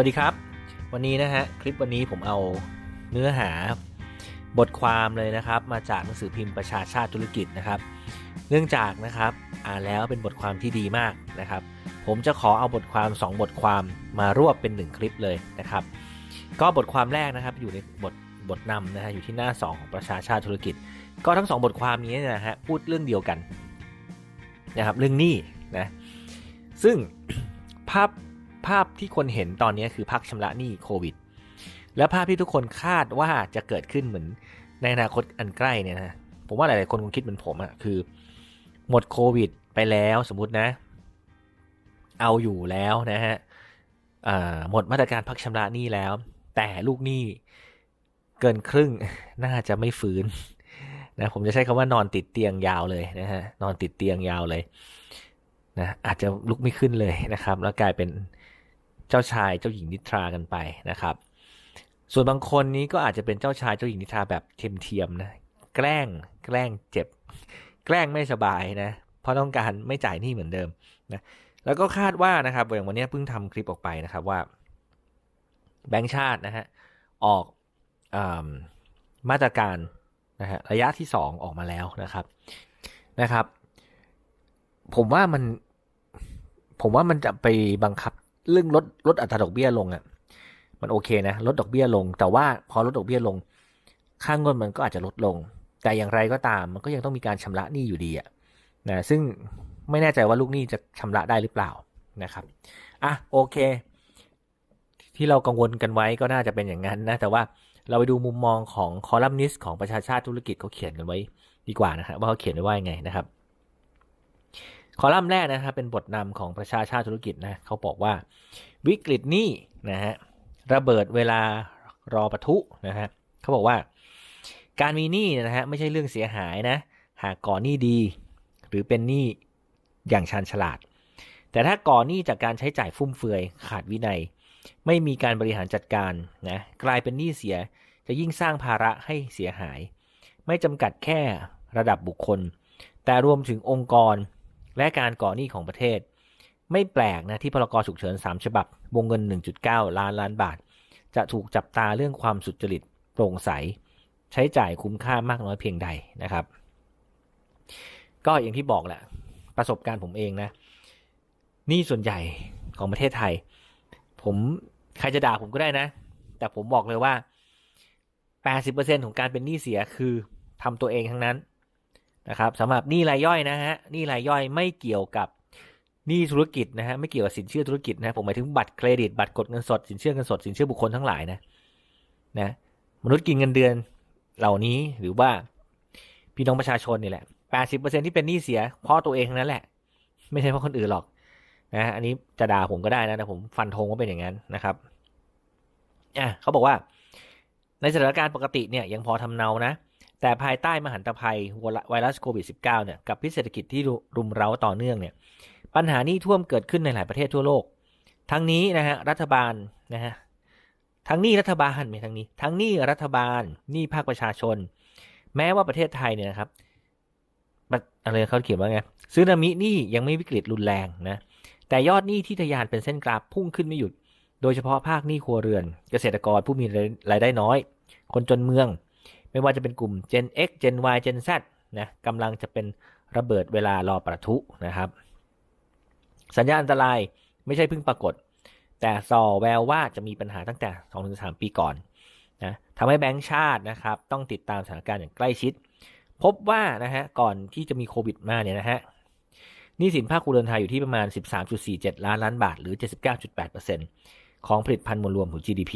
วัสดีครับ วันนี้นะฮะคลิปวันนี้ผมเอาเนื้อหาบทความเลยนะครับ มาจากหนังสือพิมพ์ประชาชาติธุรกิจนะครับ เนื่องจากนะครับอ่านแล้วเป็นบทความที่ดีมากนะครับ ผมจะขอเอาบทความ 2 บทความมารวบเป็น 1 คลิปเลยนะครับ ก็บทความแรกนะครับอยู่ในบทบทนำนะฮะอยู่ที่หน้า 2 ของประชาชาติธุรกิจ ก็ทั้ง 2 บทความนี้นยนะฮะพูดเรื่องเดียวกันนะครับเรื่องหนี้นะซึ่งภาพ ภาพที่คนเห็นตอนนี้คือพักชำระหนี้โควิด และภาพที่ทุกคนคาดว่าจะเกิดขึ้นเหมือนในอนาคตอันใกล้เนี่ยนะผมว่าหลาย ๆ คนคงคิดเหมือนผมอะคือ หมดโควิดไปแล้วสมมตินะ เอาอยู่แล้วนะฮะหมดมาตรการพักชำระหนี้แล้ว แต่ลูกหนี้เกินครึ่งน่าจะไม่ฟื้นนะผมจะใช้คำว่านอนติดเตียงยาวเลยนะฮะนอนติดเตียงยาวเลยนะอาจจะลุกไม่ขึ้นเลยนะครับ แล้วกลายเป็น เจ้าชายเจ้าหญิงนิทรากันไปนะครับ ส่วนบางคนนี้ก็อาจจะเป็นเจ้าชายเจ้าหญิงนิทราแบบเทียมๆนะแกล้งแกล้งเจ็บ แกล้งไม่สบายนะเพราะต้องการไม่จ่ายหนี้เหมือนเดิมนะแล้วก็คาดว่านะครับอย่างวันนี้เพิ่งทำคลิปออกไปนะครับว่า แบงก์ชาตินะฮะออกอมาตรการนะฮะระยะที่ 2 ออกมาแล้วนะครับนะครับ ผมว่ามัน ผมว่ามันจะไปบังคับ เรื่องลดลดอัตราดอกเบี้ยลงอะ่ะ มันโอเคนะลดดอกเบี้ยลง แต่ว่าพอลดดอกเบี้ยลง ค่างเงินมันก็อาจจะลดลง แต่อย่างไรก็ตามมันก็ยังต้องมีการชำระหนี้อยู่ดีอะนะซึ่งไม่แน่ใจว่าลูกหนี้จะชำระได้หรือเปล่านะครับอะโอเค ที่เรากังวลกันไว้ก็น่าจะเป็นอย่างนั้นนะ แต่ว่าเราไปดูมุมมองของคอลัมนิสต์ของประชาชาติธุรกิจเขาเขียนกันไว้ดีกว่านะครับว่าเขาเขียนไว้ว่ายังไงนะครับ คอลัมน์แรกนะครับเป็นบทนำของประชาชาติธุรกิจนะเขาบอกว่า วิกฤตนี้นะฮะระเบิดเวลารอปะทุนะฮะเขาบอกว่า การมีหนี้นะฮะไม่ใช่เรื่องเสียหายนะ หากก่อหนี้ดี หรือเป็นหนี้อย่างชาญฉลาด แต่ถ้าก่อหนี้จากการใช้จ่ายฟุ่มเฟือยขาดวินัย ไม่มีการบริหารจัดการนะกลายเป็นหนี้เสียจะยิ่งสร้างภาระให้เสียหาย ไม่จำกัดแค่ระดับบุคคล แต่รวมถึงองค์กร และการก่อหนี้ของประเทศ ไม่แปลกนะที่พรกฉุกเฉิน 3 ฉบับ วงเงิน 1.9 ล้านล้านบาท จะถูกจับตาเรื่องความสุจริตโปร่งใส ใช้จ่ายคุ้มค่ามากน้อยเพียงใดนะครับ ก็อย่างที่บอกแหละประสบการณ์ผมเองนะหนี้ส่วนใหญ่ของประเทศไทย ผมใครจะด่าผมก็ได้นะ แต่ผมบอกเลยว่า 80%ของการเป็นหนี้เสียคือทำตัวเองทั้งนั้น นะครับสำหรับหนี้รายย่อยนะฮะหนี้รายย่อยไม่เกี่ยวกับหนี้ธุรกิจนะฮะไม่เกี่ยวกับสินเชื่อธุรกิจนะผมหมายถึงบัตรเครดิตบัตรกดเงินสดสินเชื่อเงินสดสินเชื่อบุคคลทั้งหลายนะนะมนุษย์กินเงินเดือนเหล่านี้หรือว่าพี่น้องประชาชนนี่แหละแปดสิบเปอร์เซ็นที่เป็นหนี้เสียเพราะตัวเองนั่นแหละ ไม่ใช่เพราะคนอื่นหรอกนะอันนี้จะด่าผมก็ได้นะแต่ผมฟันธงว่าเป็นอย่างนั้นนะครับอะเขาบอกว่า ในสถานการณ์ปกติเนี่ยยังพอทำเนานะ แต่ภายใต้มหันตภัยไวรัสโควิด -19 เนี่ยกับพิษเศรษฐกิจที่รุมเร้าต่อเนื่องเนี่ยปัญหานี้ท่วมเกิดขึ้นในหลายประเทศทั่วโลก ทั้งนี้นะฮะรัฐบาลนะฮะทั้งนี้รัฐบาลไม่ทั้งนี้ ทั้งนี้รัฐบาลนี่ภาคประชาชน แม้ว่าประเทศไทยเนี่ยนะครับอะไรเขาเขียนว่าไงซึนามินี่ยังไม่วิกฤตรุนแรงนะแต่ยอดหนี้ที่ทะยานเป็นเส้นกราฟพุ่งขึ้นไม่หยุด โดยเฉพาะภาคหนี้ครัวเรือน เกษตรกรผู้มีรายได้น้อย คนจนเมือง ไม่ว่าจะเป็นกลุ่ม Gen X Gen Y Gen Z นะกำลังจะเป็นระเบิดเวลารอประทุนะครับ สัญญาณอันตรายไม่ใช่เพิ่งปรากฏ แต่ซอแววว่าจะมีปัญหาตั้งแต่ 2-3 ปีก่อนนะทำให้แบงก์ชาตินะครับ ต้องติดตามสถานการณ์อย่างใกล้ชิด พบว่านะฮะก่อนที่จะมีโควิดมาเนี่ยนะฮะนี่สินภาคครัวเรือนไทยอยู่ที่ประมาณ 13.47 ล้านล้านบาท หรือ 79.8%ของผลิตภัณฑ์มวลรวมของ GDP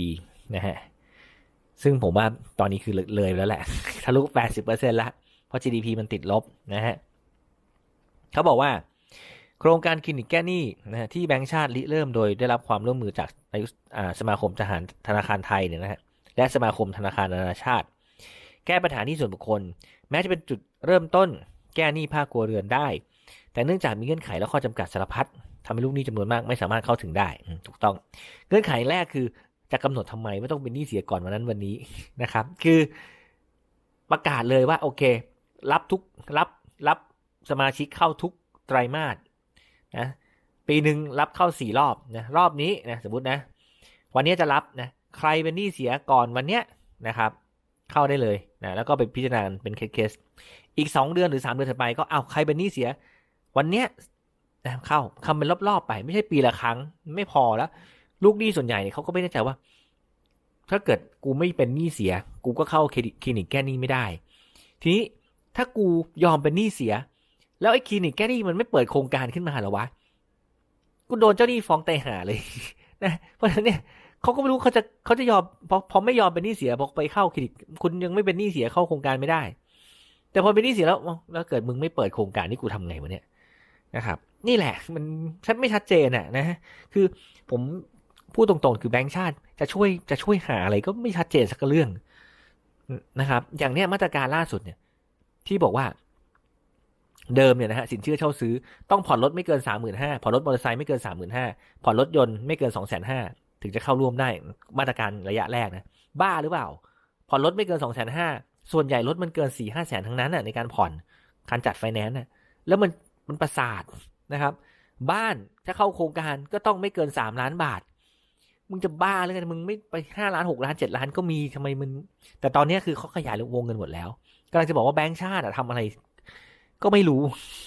นะฮะ ซึ่งผมว่าตอนนี้คือเลยแล้วแหละ ทะลุ 80%แล้ว เพราะ GDP มันติดลบนะฮะเขาบอกว่า โครงการคลินิกแก้หนี้นะฮะที่แบงก์ชาติริเริ่มโดยได้รับความร่วมมือจากสมาคมทหารธนาคารไทยเนี่ยนะฮะและสมาคมธนาคารนานาชาติ แก้ปัญหานี้ส่วนบุคคล แม้จะเป็นจุดเริ่มต้น แก้หนี้ภาคครัวเรือนได้ แต่เนื่องจากมีเงื่อนไขและข้อจำกัดสารพัดทำให้ลูกหนี้จำนวนมากไม่สามารถเข้าถึงได้ถูกต้อง เงื่อนไขแรกคือ จะกำหนดทำไมไม่ต้องเป็นหนี้เสียก่อนวันนั้นวันนี้นะครับ คือประกาศเลยว่าโอเค รับทุกรับรับสมาชิกเข้าทุกไตรมาสนะปีหนึ่งรับเข้าสี่รอบนะรอบนี้นะสมมตินะ วันนี้จะรับนะใครเป็นหนี้เสียก่อนวันเนี้ยนะครับ เข้าได้เลยนะแล้วก็ไปพิจารณาเป็นเคสๆอีก2เดือนหรือ3เดือนถัดไปก็เอาใครเป็นหนี้เสีย วันเนี้ยนะเข้าคำเป็นรอบๆไป ไม่ใช่ปีละครั้งไม่พอแล้ว ลูกหนี้ส่วนใหญ่เขาก็ไม่แน่ใจว่า ถ้าเกิดกูไม่เป็นหนี้เสีย กูก็เข้าเครดิตคลินิกแก้หนี้ไม่ได้ ทีนี้ถ้ากูยอมเป็นหนี้เสีย แล้วไอ้คลินิกแก้หนี้มันไม่เปิดโครงการขึ้นมาหรอวะกูโดนเจ้าหนี้ฟ้องไตายหาเลยนะเพราะฉะนั้นเนี่ยเขาก็ไม่รู้เขาจะเขาจะยอมพอพอไม่ยอมเป็นหนี้เสียบอไปเข้าคลินิกคุณยังไม่เป็นหนี้เสียเข้าโครงการไม่ได้ แต่พอเป็นหนี้เสียแล้วแล้วเกิดมึงไม่เปิดโครงการนี่กูทำไงวะเนี่ยนะครับ นี่แหละ มันชัดไม่ชัดเจนอะนะ คือผม พูดตรงๆ คือแบงก์ชาติจะช่วยจะช่วยหาอะไรก็ไม่ชัดเจนสักเรื่องนะครับ อย่างเนี้ยมาตรการล่าสุดเนี่ย ที่บอกว่า เดิมเนี่ยนะฮะสินเชื่อเช่าซื้อต้องผ่อนรถไม่เกินสามหมื่นห้าผ่อนรถมอเตอร์ไซค์ไม่เกินสามหมื่นห้าผ่อนรถยนต์ไม่เกินสองแสนห้าถึงจะเข้าร่วมได้มาตรการระยะแรกนะบ้าหรือเปล่า ผ่อนรถไม่เกินสองแสนห้าส่วนใหญ่รถมันเกินสี่ห้าแสนทั้งนั้นน่ะในการผ่อนการจัดไฟแนนซ์น่ะแล้วมันมันประสาทนะครับ บ้านถ้าเข้าโครงการก็ต้องไม่เกินสามล้านบาท มึงจะบ้าเลยกันมึงไม่ไปห้าล้านหกล้านเจ็ดล้านก็มีทำไมมึง แต่ตอนนี้คือเขาขยายวงเงินหมดแล้วกำลังจะบอกว่าแบงก์ชาติอะทำอะไร ก็ไม่รู้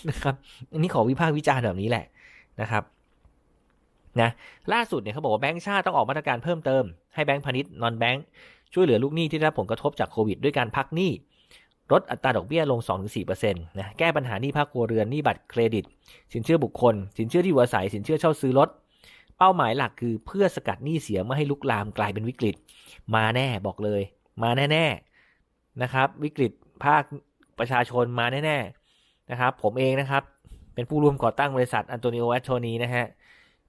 นะครับ อันนี้ขอวิพากษ์วิจารณ์แบบนี้แหละนะครับนะล่าสุดเนี่ยเขาบอกว่าแบงก์ชาติต้องออกมาตรการเพิ่มเติมให้แบงก์พาณิชย์นอนแบงก์ช่วยเหลือลูกหนี้ที่ได้รับผลกระทบจากโควิด ด้วยการพักหนี้ลดอัตราดอกเบี้ยลง 2-4%นะแก้ปัญหาหนี้ภาคครัวเรือนหนี้บัตรเครดิต สินเชื่อบุคคล สินเชื่อที่อยู่อาศัยสินเชื่อเช่าซื้อรถ เป้าหมายหลักคือเพื่อสกัดหนี้เสียไม่ให้ลุกลามกลายเป็นวิกฤต มาแน่บอกเลย มาแน่ๆนะครับ วิกฤตภาคประชาชนมาแน่ๆนะครับ ผมเองนะครับ เป็นผู้ร่วมก่อตั้งบริษัทอันโตนิโอแอตโทนีนะฮะ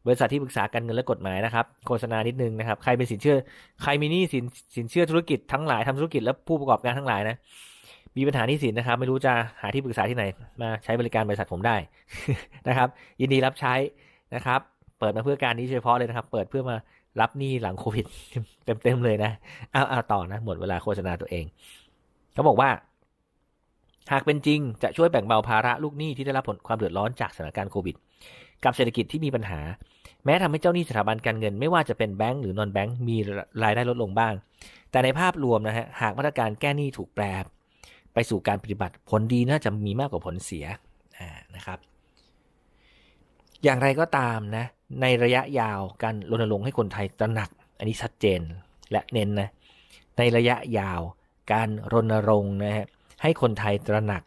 บริษัทที่ปรึกษาการเงินและกฎหมายนะครับ โฆษณานิดนึงนะครับ ใครเป็นสินเชื่อ ใครมีหนี้สินสินเชื่อธุรกิจทั้งหลายทำธุรกิจและผู้ประกอบการทั้งหลายนะ มีปัญหาหนี้สินนะครับ ไม่รู้จะหาที่ปรึกษาที่ไหน มาใช้บริการบริษัทผมได้นะครับ ยินดีรับใช้นะครับ เปิดมาเพื่อการนี้เฉพาะเลยนะครับ เปิดเพื่อมารับหนี้หลังโควิด เต็มๆเลยนะเอาเอาต่อนะ หมดเวลาโฆษณาตัวเอง เขาบอกว่า หากเป็นจริงจะช่วยแบ่งเบาภาระลูกหนี้ที่ได้รับผลความเดือดร้อนจากสถานการณ์โควิด กับเศรษฐกิจที่มีปัญหา แม้ทำให้เจ้าหนี้สถาบันการเงิน ไม่ว่าจะเป็นแบงก์หรือนอนแบงก์มีรายได้ลดลงบ้าง แต่ในภาพรวมนะฮะหากมาตรการแก้หนี้ถูกแปรไปสู่การปฏิบัติผลดีน่าจะมีมากกว่าผลเสียนะครับ อย่างไรก็ตามนะ ในระยะยาวการรณรงค์ให้คนไทยตระหนัก อันนี้ชัดเจนและเน้นนะในระยะยาวการรณรงค์นะฮะให้คนไทยตระหนัก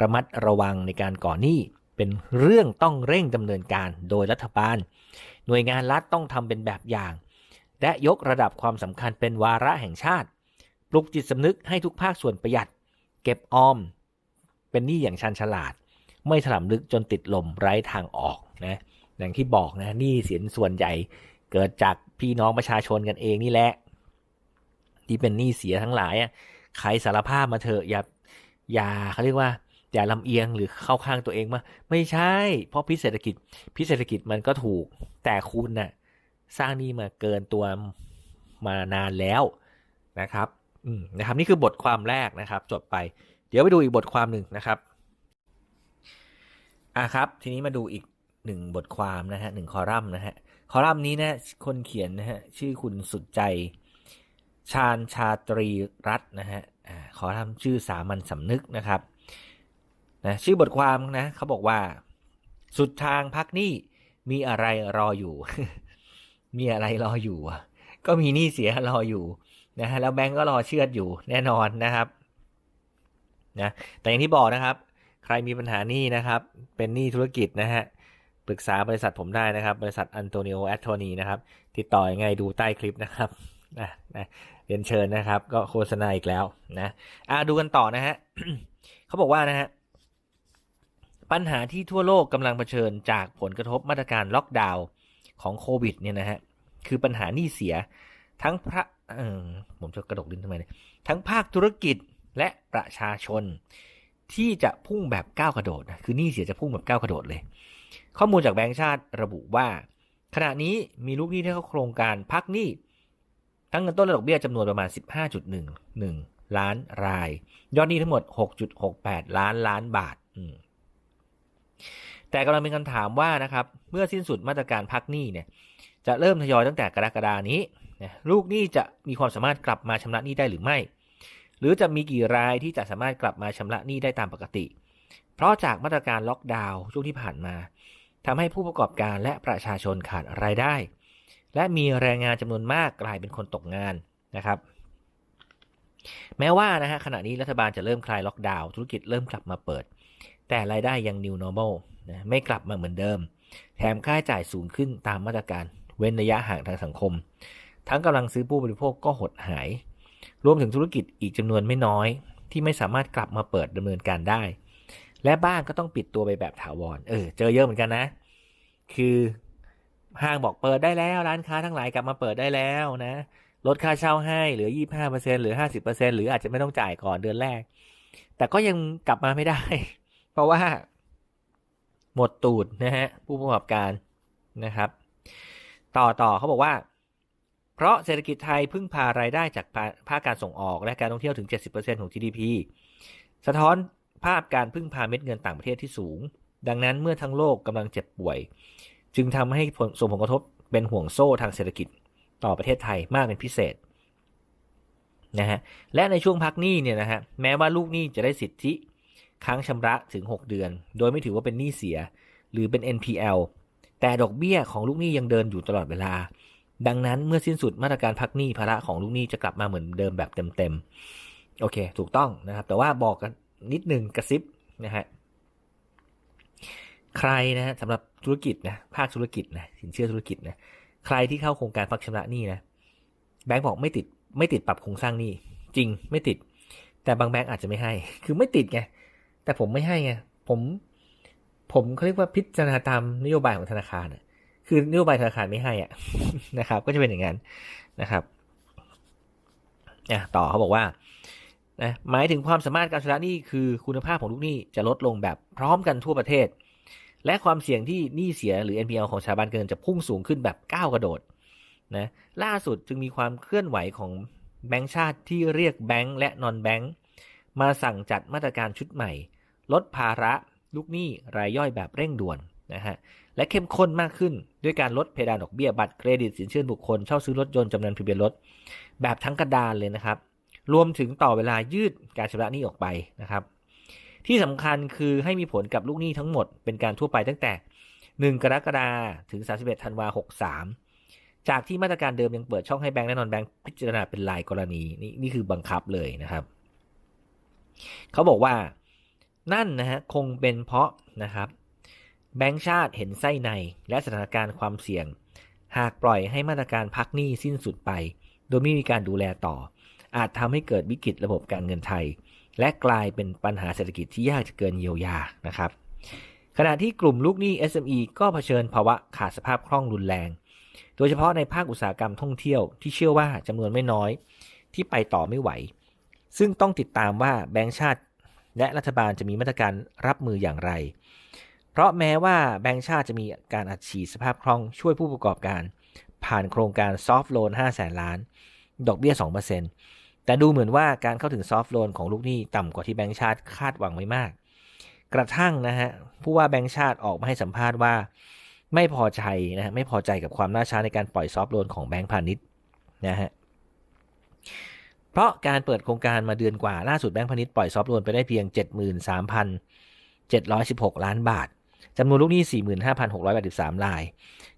ระมัดระวังในการก่อหนี้เป็นเรื่องต้องเร่งดำเนินการโดยรัฐบาล หน่วยงานรัฐต้องทำเป็นแบบอย่าง และยกระดับความสำคัญเป็นวาระแห่งชาติ ปลุกจิตสำนึกให้ทุกภาคส่วนประหยัด เก็บออม เป็นหนี้อย่างชันฉลาด ไม่ถลำลึกจนติดลมไร้ทางออก นะอย่างที่บอกนะหนี้สินส่วนใหญ่เกิดจากพี่น้องประชาชนกันเองนี่แหละที่เป็นหนี้เสียทั้งหลายอะใครสารภาพมาเถอะอย่าอย่าเขาเรียกว่าอย่าลำเอียงหรือเข้าข้างตัวเองมาไม่ใช่ เพราะพิเศรษฐกิจพิเศรษฐกิจมันก็ถูก แต่คุณน่ะสร้างหนี้มาเกินตัวมานานแล้วนะครับอืมนะครับ นี่คือบทความแรกนะครับ จบไป เดี๋ยวไปดูอีกบทความหนึ่งนะครับอะครับ ทีนี้มาดูอีก หนึ่งบทความนะฮะหนึ่งคอลัมน์นะฮะคอลัมน์นี้นะคนเขียนนะฮะชื่อคุณสุดใจ ชาญชาตรีรัตน์นะฮะคอลัมน์ชื่อสามัญสำนึกนะครับนะชื่อบทความนะเขาบอกว่า สุดทางพักนี้มีอะไรรออยู่ มีอะไรรออยู่ ก็มีหนี้เสียรออยู่นะฮะแล้วแบงก์ก็รอเชื่อดอยู่แน่นอนนะครับนะแต่อย่างที่บอกนะครับ ใครมีปัญหาหนี้นะครับ เป็นหนี้ธุรกิจนะฮะ ปรึกษาบริษัทผมได้นะครับ บริษัทอันโตนิโอแอตโทนีนะครับ ติดต่อยังไงดูใต้คลิปนะครับนะนะเรียนเชิญนะครับ ก็โฆษณาอีกแล้วนะอ่าดูกันต่อนะฮะเขาบอกว่านะฮะปัญหาที่ทั่วโลกกำลังเผชิญจากผลกระทบมาตรการล็อกดาวน์ของโควิดเนี่ยนะฮะคือปัญหาหนี้เสียทั้งพระผมจะกระดกลิ้นทำไมเนี่ยทั้งภาคธุรกิจและประชาชน ที่จะพุ่งแบบก้าวกระโดดนะคือหนี้เสียจะพุ่งแบบก้าวกระโดดเลย ข้อมูลจากแบงก์ชาติระบุว่า ขณะนี้มีลูกหนี้ที่เข้าโครงการพักหนี้ทั้งเงินต้นและดอกเบี้ยจำนวนประมาณ 15.11 ล้านราย ยอดหนี้ทั้งหมด 6.68 ล้านล้านบาท แต่กำลังเป็นคำถามว่านะครับ เมื่อสิ้นสุดมาตรการพักหนี้เนี่ย จะเริ่มทยอยตั้งแต่กรกฎานี้ ลูกหนี้จะมีความสามารถกลับมาชำระหนี้ได้หรือไม่ หรือจะมีกี่รายที่จะสามารถกลับมาชำระหนี้ได้ตามปกติ เพราะจากมาตรการล็อกดาวน์ช่วงที่ผ่านมาทำให้ผู้ประกอบการและประชาชนขาดรายได้ และมีแรงงานจำนวนมากกลายเป็นคนตกงานนะครับ แม้ว่านะฮะขณะนี้รัฐบาลจะเริ่มคลายล็อกดาวน์ธุรกิจเริ่มกลับมาเปิด แต่รายได้ยัง new normal นะไม่กลับมาเหมือนเดิม แถมค่าใช้จ่ายสูงขึ้นตามมาตรการเว้นระยะห่างทางสังคม ทั้งกำลังซื้อผู้บริโภคก็หดหาย รวมถึงธุรกิจอีกจำนวนไม่น้อย ที่ไม่สามารถกลับมาเปิดดำเนินการได้ และบ้านก็ต้องปิดตัวไปแบบถาวร เออ เจอเยอะเหมือนกันนะ คือห้างบอกเปิดได้แล้วร้านค้าทั้งหลายกลับมาเปิดได้แล้วนะ ลดค่าเช่าให้เหลือ 25%หรือ 50%หรืออาจจะไม่ต้องจ่ายก่อนเดือนแรก แต่ก็ยังกลับมาไม่ได้ เพราะว่า หมดตูดนะฮะ ผู้ประกอบการนะครับ ต่อต่อเขาบอกว่า เพราะเศรษฐกิจไทยพึ่งพารายได้จากภาคการส่งออกและการท่องเที่ยวถึง 70%ของ GDP สะท้อน ภาพการพึ่งพาเม็ดเงินต่างประเทศที่สูง ดังนั้นเมื่อทั้งโลกกำลังเจ็บป่วย จึงทำให้ส่งผลกระทบเป็นห่วงโซ่ทางเศรษฐกิจต่อประเทศไทยมากเป็นพิเศษนะฮะและในช่วงพักหนี้เนี่ยนะฮะแม้ว่าลูกหนี้จะได้สิทธิค้างชำระถึง 6 เดือน โดยไม่ถือว่าเป็นหนี้เสีย หรือเป็น NPL แต่ดอกเบี้ยของลูกหนี้ยังเดินอยู่ตลอดเวลา ดังนั้นเมื่อสิ้นสุดมาตรการพักหนี้ภาระของลูกหนี้จะกลับมาเหมือนเดิมแบบเต็มๆโอเค ถูกต้องนะครับ แต่ว่าบอกกัน นิดหนึ่งกระซิบนะฮะใครนะฮะสำหรับธุรกิจนะภาคธุรกิจนะสินเชื่อธุรกิจนะใครที่เข้าโครงการพักชำระหนี้นะแบงก์บอกไม่ติดไม่ติดปรับโครงสร้างหนี้จริงไม่ติด แต่บางแบงก์อาจจะไม่ให้ คือไม่ติดไงแต่ผมไม่ให้ไงผมผมเขาเรียกว่าพิจารณาตามนโยบายของธนาคารนะคือนโยบายธนาคารไม่ให้อะนะครับ ก็จะเป็นอย่างนั้นนะครับอะต่อเขาบอกว่า นะหมายถึงความสามารถการชำระหนี้คือคุณภาพของลูกหนี้จะลดลงแบบพร้อมกันทั่วประเทศ และความเสี่ยงที่หนี้เสียหรือ NPL ของสถาบันเงินจะพุ่งสูงขึ้นแบบก้าวกระโดดนะล่าสุดจึงมีความเคลื่อนไหวของแบงก์ชาติที่เรียกแบงก์และนอนแบงก์มาสั่งจัดมาตรการชุดใหม่ ลดภาระลูกหนี้รายย่อยแบบเร่งด่วนนะฮะและเข้มข้นมากขึ้นด้วยการลดเพดานดอกเบี้ยบัตรเครดิตสินเชื่อบุคคลเช่าซื้อรถยนต์จำนวนทะเบียนรถแบบทั้งกระดานเลยนะครับ รวมถึงต่อเวลายืดการชำระหนี้ออกไปนะครับ ที่สำคัญคือให้มีผลกับลูกหนี้ทั้งหมดเป็นการทั่วไปตั้งแต่ 1 กรกฎาคมถึง 31 ธันวาคม63 จากที่มาตรการเดิมยังเปิดช่องให้แบงก์และนอนแบงก์พิจารณาเป็นรายกรณีนี่นี่คือบังคับเลยนะครับ เขาบอกว่านั่นนะฮะคงเป็นเพราะนะครับ แบงก์ชาติเห็นไส้ในและสถานการณ์ความเสี่ยง หากปล่อยให้มาตรการพักหนี้สิ้นสุดไป โดยไม่มีการดูแลต่อ อาจทำให้เกิดวิกฤตระบบการเงินไทย และกลายเป็นปัญหาเศรษฐกิจที่ยากจะเกินเยียวยานะครับ ขณะที่กลุ่มลูกหนี้ SME ก็เผชิญภาวะขาดสภาพคล่องรุนแรง โดยเฉพาะในภาคอุตสาหกรรมท่องเที่ยวที่เชื่อว่าจำนวนไม่น้อย ที่ไปต่อไม่ไหว ซึ่งต้องติดตามว่าแบงก์ชาติ และรัฐบาลจะมีมาตรการรับมืออย่างไร เพราะแม้ว่าแบงก์ชาติจะมีการอัดฉีดสภาพคล่องช่วยผู้ประกอบการผ่านโครงการซอฟท์โลน5แสนล้าน ดอกเบี้ย 2% แต่ดูเหมือนว่าการเข้าถึงซอฟท์โลนของลูกหนี้ต่ำกว่าที่แบงก์ชาติคาดหวังไว้มาก กระทั่งนะฮะผู้ว่าแบงก์ชาติออกมาให้สัมภาษณ์ว่า ไม่พอใจนะฮะไม่พอใจกับความล่าช้าในการปล่อยซอฟท์โลนของแบงก์พาณิชย์นะฮะเพราะการเปิดโครงการมาเดือนกว่าล่าสุดแบงก์พาณิชย์ปล่อยซอฟท์โลนไปได้เพียง 73,716 ล้านบาทจำนวนลูกหนี้ 45,683ราย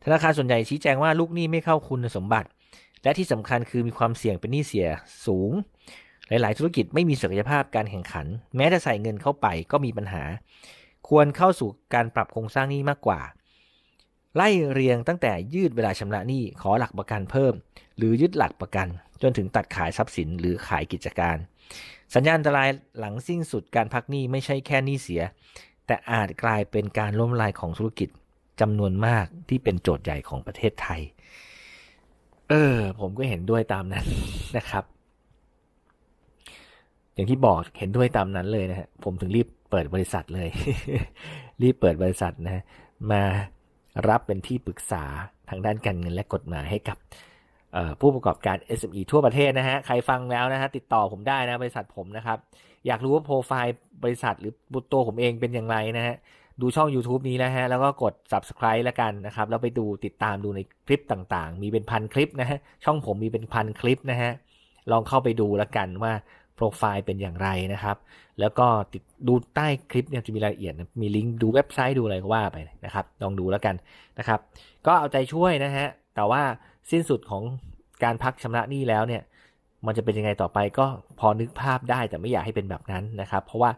ธนาคารส่วนใหญ่ชี้แจงว่าลูกหนี้ไม่เข้าคุณสมบัติ และที่สำคัญคือมีความเสี่ยงเป็นหนี้เสียสูง หลาย ๆ ธุรกิจไม่มีศักยภาพการแข่งขัน แม้จะใส่เงินเข้าไปก็มีปัญหา ควรเข้าสู่การปรับโครงสร้างหนี้มากกว่า ไล่เรียงตั้งแต่ยืดเวลาชำระหนี้ขอหลักประกันเพิ่ม หรือยึดหลักประกัน จนถึงตัดขายทรัพย์สินหรือขายกิจการ สัญญาณอันตรายหลังสิ้นสุดการพักหนี้ไม่ใช่แค่หนี้เสีย แต่อาจกลายเป็นการล้มลายของธุรกิจจำนวนมากที่เป็นโจทย์ใหญ่ของประเทศไทย เออ ผมก็เห็นด้วยตามนั้นนะครับ อย่างที่บอกเห็นด้วยตามนั้นเลยนะฮะผมถึงรีบเปิดบริษัทเลย รีบเปิดบริษัทนะมารับเป็นที่ปรึกษาทางด้านการเงินและกฎหมายให้กับผู้ประกอบการ SME ทั่วประเทศนะฮะ ใครฟังแล้วนะฮะ ติดต่อผมได้นะ บริษัทผมนะครับ อยากรู้ว่าโปรไฟล์บริษัทหรือบุตตัวผมเองเป็นอย่างไรนะฮะ ดูช่อง YouTube นี้นะฮะ แล้วก็กด subscribe แล้วกันนะครับ แล้วไปดูติดตามดูในคลิปต่างๆ มีเป็นพันคลิปนะฮะ ช่องผมมีเป็นพันคลิปนะฮะ ลองเข้าไปดูแล้วกันว่าโปรไฟล์เป็นอย่างไรนะครับ แล้วก็ติดดูใต้คลิปเนี่ยจะมีรายละเอียด มีลิงก์ดูเว็บไซต์ดูอะไรก็ว่าไปนะครับ ลองดูแล้วกันนะครับ ก็เอาใจช่วยนะฮะ แต่ว่าสิ้นสุดของการพักชำระหนี้แล้วเนี่ย มันจะเป็นยังไงต่อไปก็พอนึกภาพได้แต่ไม่อยากให้เป็นแบบนั้นนะครับ เพราะว่า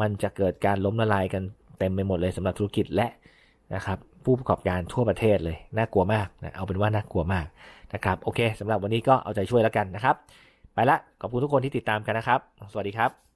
มันจะเกิดการล้มละลายกัน เต็มไปหมดเลยสำหรับธุรกิจและนะครับผู้ประกอบการทั่วประเทศเลยน่ากลัวมากนะเอาเป็นว่าน่ากลัวมากนะครับโอเคสำหรับวันนี้ก็เอาใจช่วยแล้วกันนะครับ ไปละขอบคุณทุกคนที่ติดตามกันนะครับ สวัสดีครับ